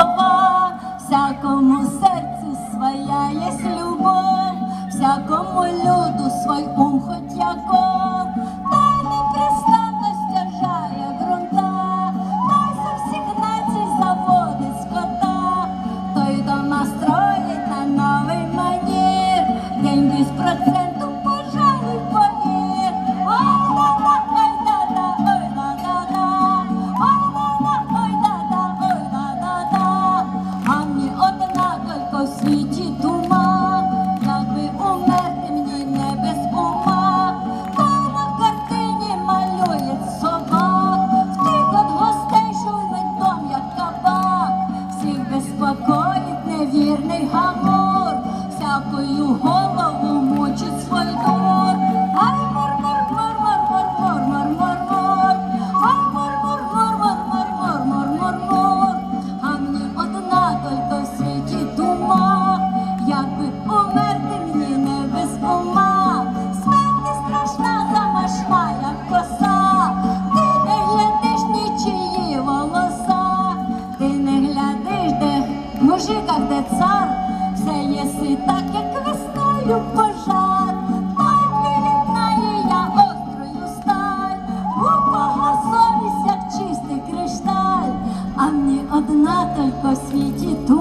слова, всякому серцю своя есть любов, всякому люду свой ум хоть яков, та непрестанно стяжає грунта, той со всіх націй заводить скота, той дома строїть на новий манір, день без проценту невірний гамор, всякою голову в мужиках, де цар, все єси так, як весною пожар. так виглядає я острою сталь, у совість, як чистий кришталь, а мені одна тільки в світі дума.